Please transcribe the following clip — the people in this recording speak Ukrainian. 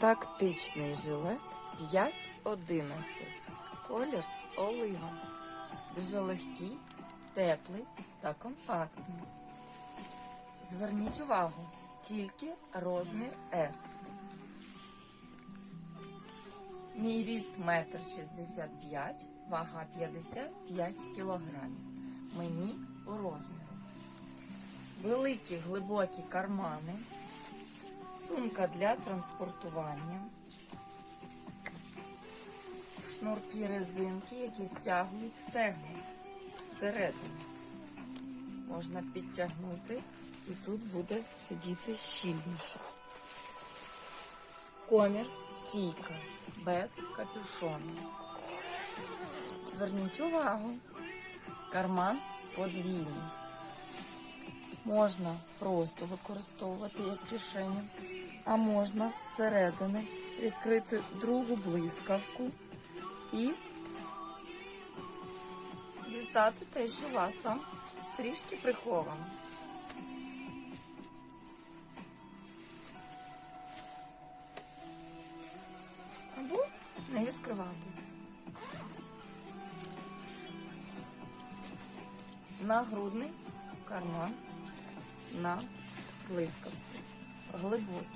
Тактичний жилет 5.11. Колір олива. Дуже легкий, теплий та компактний. Зверніть увагу, тільки розмір S. Мій ріст 1,65 м, вага 55 кг. Мені у розміру. Великі глибокі кармани, сумка для транспортування, шнурки резинки, які стягують стегна зсередини. Можна підтягнути і тут буде сидіти щільніше. Комір стійка без капюшону. Зверніть увагу, карман подвійний. Можна просто використовувати як кишеню, а можна зсередини відкрити другу блискавку і дістати те, що у вас там трішки приховано. Або не відкривати. Нагрудний карман на блискавці. Глибокий.